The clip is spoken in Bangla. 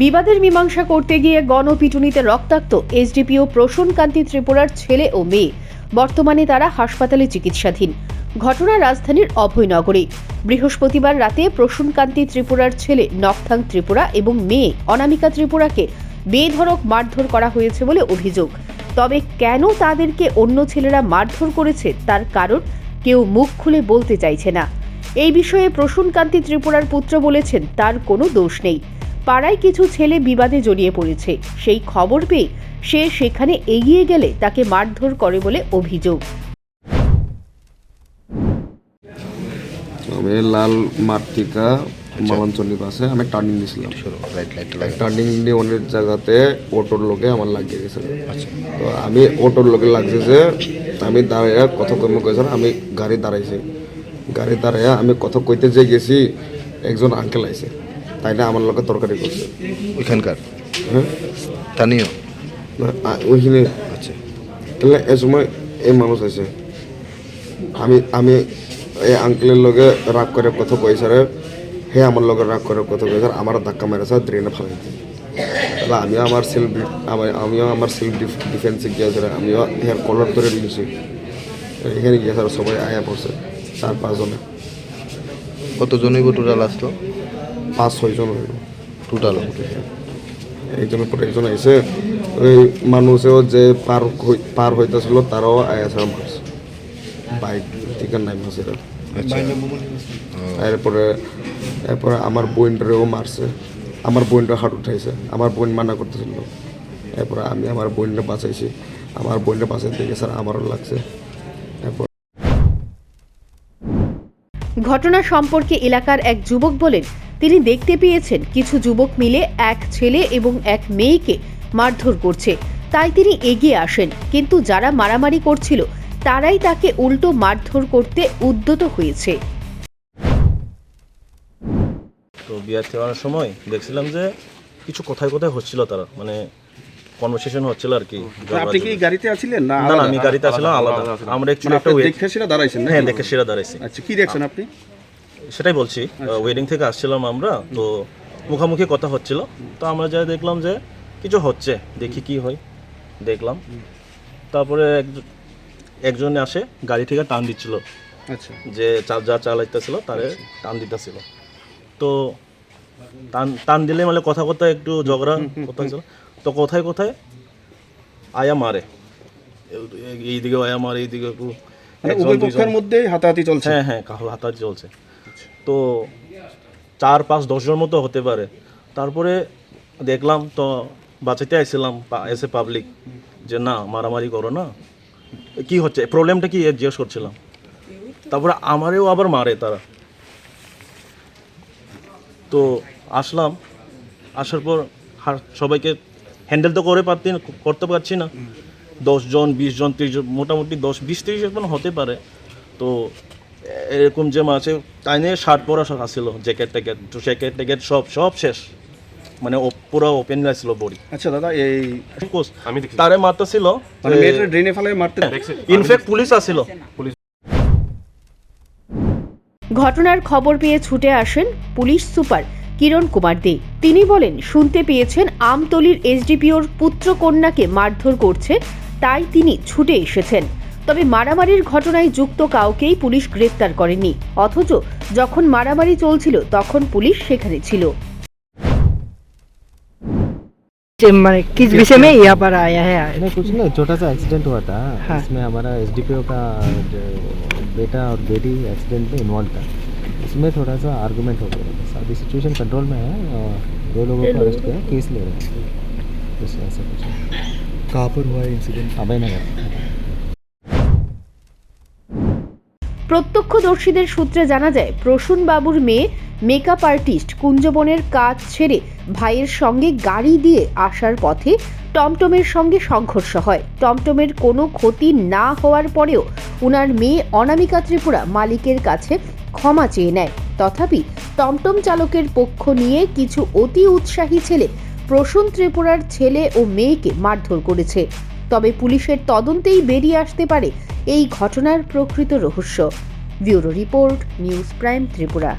বিবাদের মীমাংসা করতে গিয়ে গণপিটুনিতে রক্তাক্ত এসডিপিও প্রসূন কান্তি ত্রিপুরার ছেলে ও মেয়ে। বর্তমানে তারা হাসপাতালে চিকিৎসাধীন। ঘটনা রাজধানীর অভয়নগরে। বৃহস্পতিবার রাতে প্রসূন কান্তি ত্রিপুরার ছেলে নকথাং ত্রিপুরা এবং মেয়ে অনামিকা ত্রিপুরাকে বেধড়ক মারধর করা হয়েছে বলে অভিযোগ। তবে কেন তাদেরকে অন্য ছেলেরা মারধর করেছে তার কারণ কেউ মুখ খুলে বলতে চাইছে না। এই বিষয়ে প্রসূন কান্তি ত্রিপুরার পুত্র বলেছেন, তার কোনো দোষ নেই। পাড়ায় কিছু ছেলে বিবাদে জড়িয়ে পড়েছে। সেই খবর পেয়ে সে সেখানে এগিয়ে গেলে তাকে মারধর করে বলে অভিযোগ। আমি লাল মাটিকা মালাঞ্চলির পাশে আমি টার্নিং দিয়েছিলাম টার্নিং দিয়ে অনেক জায়গাতে অটোর লোকে আমার লাগিয়ে গেছে। তো আমি অটোর লোকে লাগছে যে আমি দাঁড়াইয়া কথা কর্ম করেছিলাম আমি গাড়ি দাঁড়াইছি। গাড়ি দাঁড়াইয়া আমি কথা কইতে যে গেছি একজন আঙ্কেল আইছে। তাই না আমার লোকে তরকারি করছে ওইখানকার? হ্যাঁ? স্থানীয়? না, আ- ওইখানে। আচ্ছা। তাহলে এ সময় এই মানুষ আছে। আমি আমি এই আঙ্কেলের লগে রাগ করে কথা কইছে রে হে আমার লগে রাগ করে কথা কইছে আমার ধাক্কা মেরেছে ড্রেনে ফেলাই দিছে। তাহলে আমিও আমার সেলফ আমিও আমার সেলফ ডিফেন্সে গিয়েছে আমিও হেয়ার কলার ধরে নিয়েছি। এখানে গিয়ে স্যার সবাই আয়া পড়ছে চার পাঁচজনে। কতজন হইব টোটাল আসলো? পাঁচ ছয়জন হইল টোটাল একজনের পরে একজন আইসে ওই মানুষেও যে পার পার হইতেছিল তারাও আয়াছে মারছে বাইক থেকে আচ্ছা। এরপরে এরপরে আমার বোনটারেও মারছে আমার বোনটা হাট উঠাইছে। আমার বোন মানা করতেছিল এরপরে আমি আমার বোনটা বাঁচাইছি। আমার বোনটা বাঁচাইতে স্যার আমারও লাগছে। ঘটনা সম্পর্কে এলাকার এক যুবক বলেন, তিনি দেখতে পেয়েছেন কিছু যুবক মিলে এক ছেলে এবং এক মেয়েকে মারধর করছে। তাই তিনি এগিয়ে আসেন, কিন্তু যারা মারামারি করছিল, তারাই তাকে উল্টো মারধর করতে উদ্যত হয়েছে। তো বিয়ার সময় দেখছিলাম যে কিছু কথায় কথায় হচ্ছিল তারা। মানে কনভারসেশন হচ্ছিল আর কি আপনি কি গাড়িতে আছিলেন না না না আমি গাড়িতে আসলাম আলাদা আমরা মানে একচুয়ালি একটা আপনি দেখে সেটা দাঁড়াইছেন হ্যাঁ দেখে সেরা দাঁড়াইছি। আচ্ছা কি দেখছেন আপনি? সেটাই বলছি ওয়েডিং থেকে আসছিলাম আমরা তো মুখামুখি কথা হচ্ছিল। তো আমরা যাই দেখলাম যে কিছু হচ্ছে দেখি কি হয় দেখলাম। তারপরে একজন একজনে আসে গাড়ি থেকে টান দিচ্ছিল। আচ্ছা। যে যা চালাইতেছিল তারে টান দিতেছিল। তো টান টান দিলে মানে কথা কথা একটু ঝগড়া কথা হয়েছিল। তো কোথায় কোথায়? আয়া মারে। এই- এইদিকে আয়া মারে এইদিকে একটু মানে উভয় পক্ষের মধ্যে হাতাহাতি চলছে? হ্যাঁ হ্যাঁ কাহল হাতাহাতি চলছে। তো চার পাঁচ দশজন মতো হতে পারে। তারপরে দেখলাম তো বাঁচাতে আইছিলাম এসে পাবলিক যে না মারামারি করো না। কি হচ্ছে? প্রবলেমটা কি? জিজ্ঞেস করছিলাম। তারপরে আমারেও আবার মারে তারা। তো আসলাম আসার পর সবাইকে হ্যান্ডেল তো করে পারতি না- করতে পারছি না। দশজন বিশ জন তিরিশ জন মোটামুটি দশ বিশ তিরিশ জন হতে পারে। তো এরকম যে মাছে তাই নিয়ে শার্ট পরা সব আসছিল জ্যাকেট ট্যাকেট তো জ্যাকেট ট্যাকেট সব সব শেষ। মানে পুরো ওপেন আসছিল বডি আচ্ছা দাদা এই আমি তারে মারতে ছিল মানে মেয়েটা ড্রেনে ফেলায় মারতে ইনফ্যাক্ট পুলিশ। আসছিল ঘটনার খবর পেয়ে ছুটে আসেন পুলিশ সুপার। কিরণ কুমার দে তিনি বলেন শুনতে পেয়েছেন আমতলির এসডিপিওর পুত্র কন্যাকে মারধর করছে তাই তিনি ছুটে এসেছেন তবে মারামারির ঘটনায় যুক্ত কাউকেই পুলিশ গ্রেপ্তার করেনি অথচ যখন মারামারি চলছিল তখন পুলিশ সেখানে ছিল चेम्बर किस विषय में यहाँ पर आया है नहीं कुछ नहीं छोटा सा एक्सीडेंट हुआ था हाँ। इसमें हमारा एस का जो बेटा और बेटी एक्सीडेंट में इन्वॉल्व था इसमें थोड़ा सा आर्गुमेंट हो गया बस अभी सिचुएशन कंट्रोल में है और दो लोगों को अरेस्ट किया केस ले रहे हैं बस ऐसा कुछ कहाँ पर हुआ इंसिडेंट अभय नगर প্রত্যক্ষদর্শীদের সূত্রে জানা যায় প্রসূন বাবুর মেয়ে মেকআপ আর্টিস্ট কুঞ্জবনের কাজ ছেড়ে ভাইয়ের সঙ্গে গাড়ি দিয়ে আসার পথে টমটমের সঙ্গে সংঘর্ষ হয়। টমটমের কোনো ক্ষতি না হওয়ার পরেও উনার মেয়ে অনামিকা ত্রিপুরা মালিকের কাছে ক্ষমা চেয়ে নেয়। তথাপি টমটম চালকের পক্ষ নিয়ে কিছু অতি উৎসাহী ছেলে প্রসূন ত্রিপুরার ছেলে ও মেয়েকে মারধর করেছে। তবে পুলিশের তদন্তেই বেরিয়ে আসতে পারে এই ঘটনার প্রকৃত রহস্য। Bureau report, news prime Tripura.